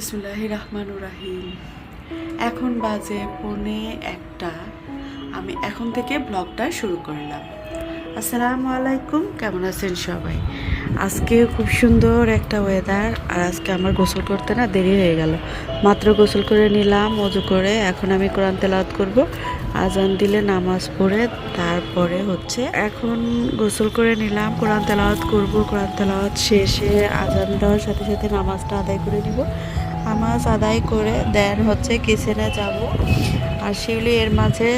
বিসমুল্লাহ রহমানুর রাহিম এখন বাজে পৌনে একটা। আমি এখন থেকে ব্লগটা শুরু করলাম। আসসালামু আলাইকুম, কেমন আছেন সবাই? আজকে খুব সুন্দর একটা ওয়েদার আর আজকে আমার গোসল করতে না দেরি হয়ে গেল। মাত্র গোসল করে নিলাম অজু করে। এখন আমি কোরআন তেলাওয়াত করব। আজান দিলে নামাজ পড়ে, তারপরে হচ্ছে এখন গোসল করে নিলাম, কোরআন তেলাওয়াত করব। কোরআন তেলাওয়াত শেষে আজান দেওয়ার সাথে সাথে নামাজটা আদায় করে নিব। নামাজ আদায় করে দেন হচ্ছে কিচেনে যাব। আর শিউলি এর মাঝে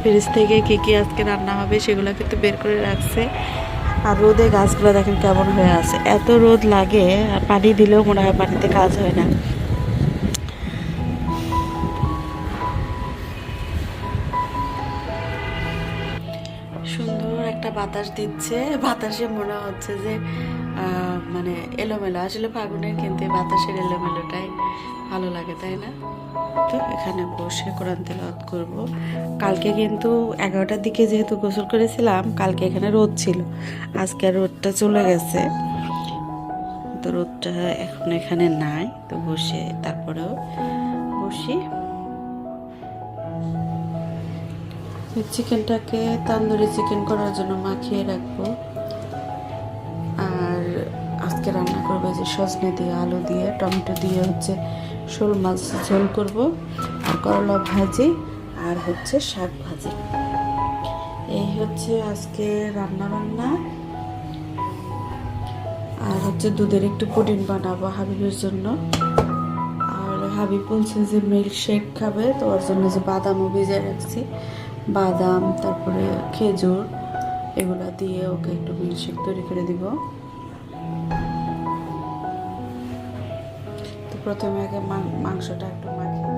ফ্রিজ থেকে কী কী আজকে রান্না হবে সেগুলো কিন্তু বের করে রাখছে। আর রোদে গাছগুলো দেখেন কেমন হয়ে আছে। এত রোদ লাগে আর পানি দিলেও মনে হয় পানিতে কাজ হয় না। সুন্দর একটা বাতাস দিচ্ছে। বাতাসে মনে হচ্ছে যে মানে এলোমেলো, আসলে ফাগুনের কিন্তু বাতাসের এলোমেলোটাই ভালো লাগে, তাই না? তো এখানে বসে কোরআন তেলাওয়াত করব। কালকে কিন্তু এগারোটার দিকে যেহেতু গোসল করেছিলাম, কালকে এখানে রোদ ছিল। আজকে রোদটা চলে গেছে। তো রোদটা এখন এখানে নাই, তো বসে তারপরেও বসি। চিকেনটাকে তান্দুরি চিকেন করার জন্য মাখিয়ে রাখব। আজকে রান্না করব যে সজনে দিয়ে, আলু দিয়ে, টমেটো দিয়ে হচ্ছে শোল মাছ ঝোল করব, আর করলা ভাজি, আর হচ্ছে শাক ভাজি। এই হচ্ছে আজকে রান্না বান্না। আর হচ্ছে দুধের একটু পুডিং বানাবো হাবিবের জন্য। আর হাবিব বলছে যে মিল্ক শেক খাবে, তো ওর জন্য যে বাদামও ভিজে রাখছি। বাদাম, তারপরে খেজুর, এগুলা দিয়ে ওকে একটু মিল্ক শেক তৈরি করে দিব। প্রথমে আগে মাংসটা একটু মাখিয়ে।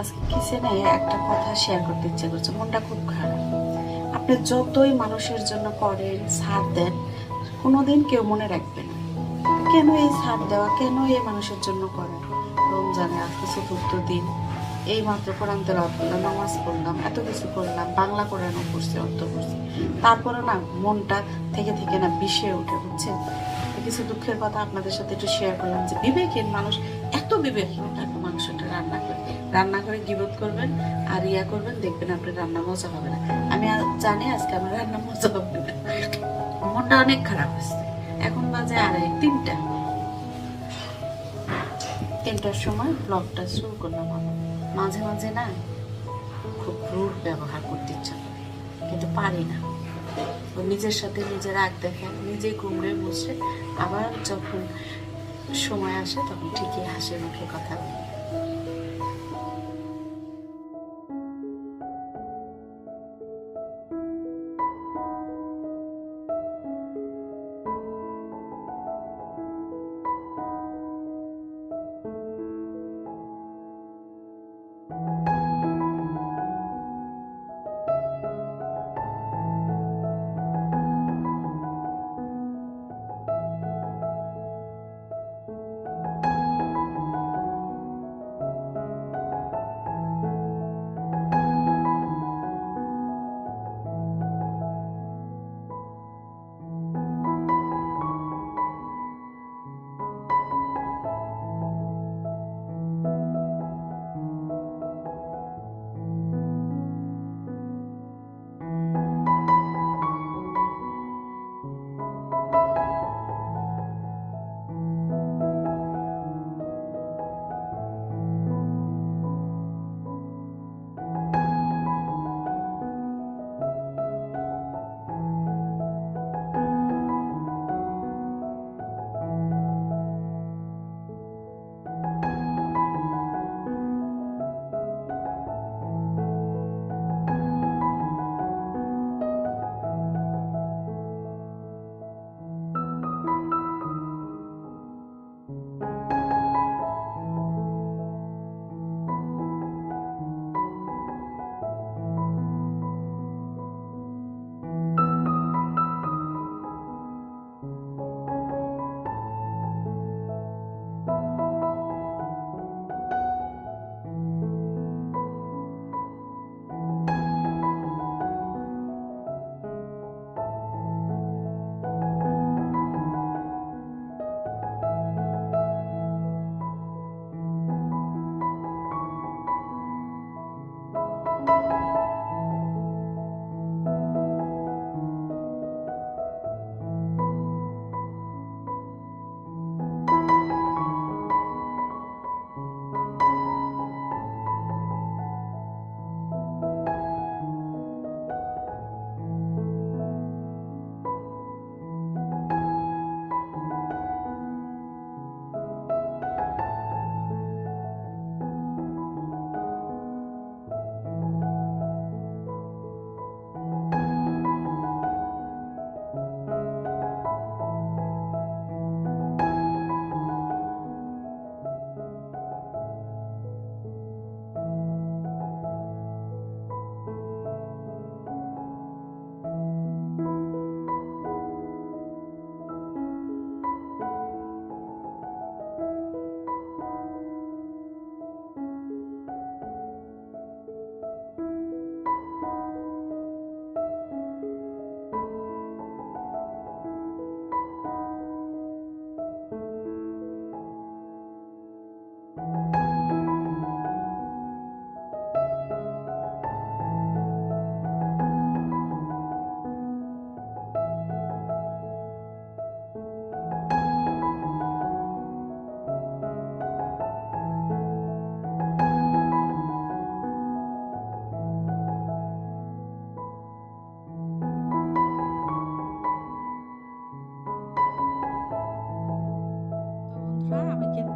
আজকে কিচেনে একটা কথা শেয়ার করতে ইচ্ছে করছে, মনটা খুব খারাপ। আপনি যতই মানুষের জন্য করেন, ছাড় দেন, কোনোদিন কেউ মনে রাখবে না। কেন এই ছাড় দেওয়া? কেন এই মানুষের জন্য করেন? রমজানে আজকে চতুর্থ দিন। এই মাত্র কোরআন তেলাওয়াত করলাম, নামাজ পড়লাম, এত কিছু করলাম, বাংলা কোরআনও পড়ছি, অর্থ পড়ছি। তারপরে না মনটা থেকে থেকে না বিষে উঠে বুঝছেন? কিছু দুঃখের কথা আপনাদের সাথে একটু শেয়ার করলাম যে বিবেকহীন মানুষ এত বিবেকহীন থাকবে মাংসটা রান্না করে রান্না করে গিবত করবেন আর ইয়া করবেন, দেখবেন আপনার রান্না মজা হবে না। আমি জানি আজকে আমার রান্না মজা হবে না। মনটা অনেক খারাপ হচ্ছে এখন বাজে আড়াই, তিনটা। তিনটার সময় ব্লগটা শুরু করলাম আমি মাঝে মাঝে না খুব ক্রুর ব্যবহার করতে ইচ্ছা করে, কিন্তু পারি না। ও নিজের সাথে নিজের আগ দেখেন নিজেই কুমড়ে বসে, আবার যখন সময় আসে তখন ঠিকই হাসি মুখে কথা বলি।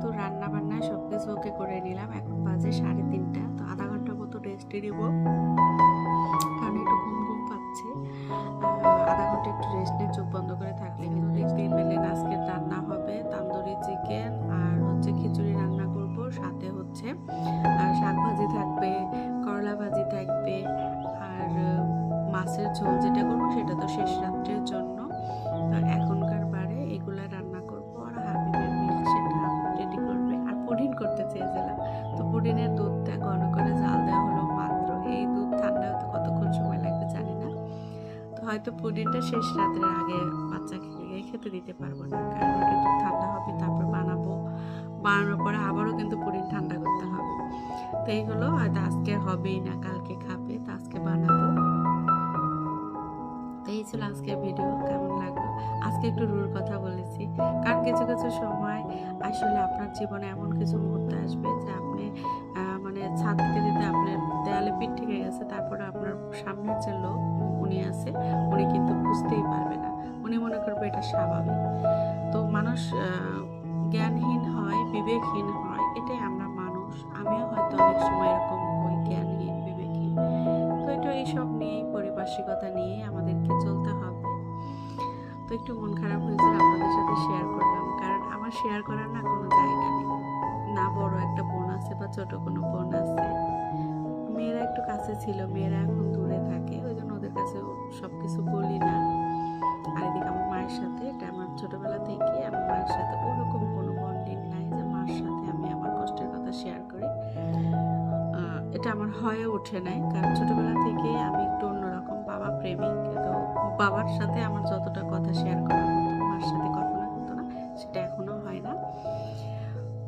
কিন্তু রান্না বান্না সব কিছু ওকে করে নিলাম। এখন বাজে সাড়ে তিনটা, তো আধা ঘণ্টা মতো রেস্টে নিব। কারণ একটু ঘুম ঘুম পাচ্ছে। আধা ঘণ্টা একটু রেস্ট নিয়ে চোখ বন্ধ করে থাকলে কিন্তু দেখতেই পেলেন আজকে রান্না হবে। হয়তো পুডিংটা শেষ রাতের আগে বাচ্চাকে খেতে দিতে পারব না। কারণ ওটা একটু ঠান্ডা হবে, তারপর বানাবো। বানানোর পরে আবারও কিন্তু পুডিং ঠান্ডা করতে হবে। তো এইগুলো হয়তো আজকে হবেই না, কালকে খাবে, তো আজকে বানাবো। এই ছিল আজকের ভিডিও কেমন লাগল? আজকে একটু রুর কথা বলেছি। কারণ কিছু কিছু সময় আসলে আপনার জীবনে এমন কিছু মুহূর্ত আসবে যে আপনি মানে ছাদ দিতে দিতে আপনার দেয়ালে পিঠ থেকে গেছে, তারপরে আপনার সামনের যে লোক উনি আছে, উনি কিন্তু বুঝতেই পারবে না। উনি মনে করবে এটা স্বাভাবিক। তো মানুষ জ্ঞানহীন হয়, বিবেকহীন হয়, এটাই আমরা মানুষ। আমিও হয়তো অনেক সময় এরকম হই, জ্ঞানহীন, বিবেকহীন। তো এটা এইসব নিয়েই, পারিপার্শ্বিকতা নিয়ে আমাদেরকে চলতে হবে। তো একটু মন খারাপ হয়েছিল আপনাদের সাথে শেয়ার করলাম। কারণ আমার শেয়ার করার না কোনো জায়গা নেই। না বড় একটা বোন আছে বা ছোট কোনো বোন আছে। মেয়েরা একটু কাছে ছিল, মেয়েরা এখন দূরে থাকে। কাছে সব কিছু বলি না। আর এদিকে আমার মায়ের সাথে, এটা আমার ছোটবেলা থেকে, আমার মায়ের সাথে ওরকম কোনো বন্ডিং নাই যে মার সাথে আমি আমার কষ্টের কথা শেয়ার করি। এটা আমার হয়ে ওঠে নাই, কারণ ছোটবেলা থেকে আমি একটু অন্যরকম বাবা প্রেমিক, তো বাবার সাথে আমার যতটা কথা শেয়ার করার মতো, মার সাথে কখনো হতো না, সেটা এখনও হয় না।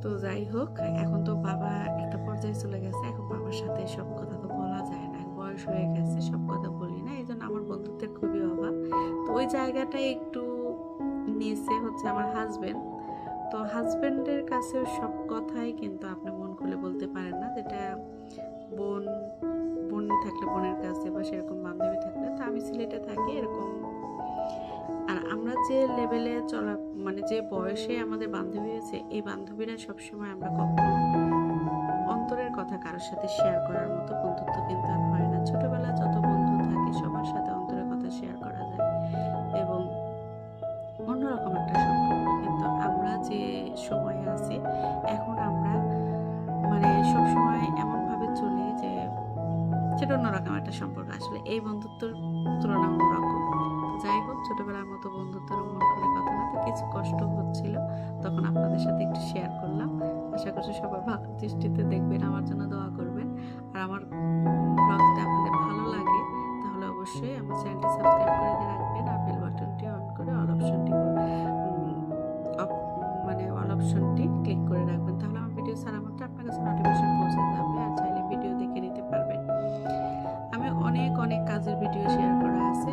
তো যাই হোক, এখন তো বাবা একটা পর্যায়ে চলে গেছে, এখন বাবার সাথে সব কথা তো বলা যায় না, বয়স হয়ে গেছে, সব কথা বলি আমার বন্ধুত্বের খুবই অভাব। তো ওই জায়গাটা একটু নিচে হচ্ছে আমার হাজবেন্ড তো হাজবেন্ডের কাছে সব কথাই কিন্তু আপনি মন খুলে বলতে পারেন না, যেটা বোন বোন থাকলে বোনের কাছে বা সেরকম বান্ধবী থাকলে। তো আমি সিলেটে থাকি, এরকম। আর আমরা যে লেভেলে চলা মানে যে বয়সে আমাদের বান্ধবী হয়েছে, এই বান্ধবীরা সবসময় আমরা কখনো অন্তরের কথা কারোর সাথে শেয়ার করার মতো বন্ধুত্ব কিন্তু ছোটবেলার মতো বন্ধুত্বের মন কথা না তো কিছু কষ্ট হচ্ছিল, তখন আপনাদের সাথে একটু শেয়ার করলাম। আশা করছি সবাই ভালো দৃষ্টিতে দেখবেন, আমার জন্য দোয়া করবেন। আর আমার ব্লগ যদি আপনাদের ভালো লাগে, তাহলে অবশ্যই আমার চ্যানেলটি সাবস্ক্রাইব করে দিয়ে রাখবেন আর বেল বাটনটি অন করে অল অপশনটি মানে অল অপশনটি ক্লিক করে রাখবেন। তাহলে আমার ভিডিও ছাড়া মাত্র আপনার কাছে নোটিফিকেশন পৌঁছে যাবে আর চাইলে ভিডিও দেখে নিতে পারবেন। আমি অনেক অনেক কাজের ভিডিও শেয়ার করা আছে।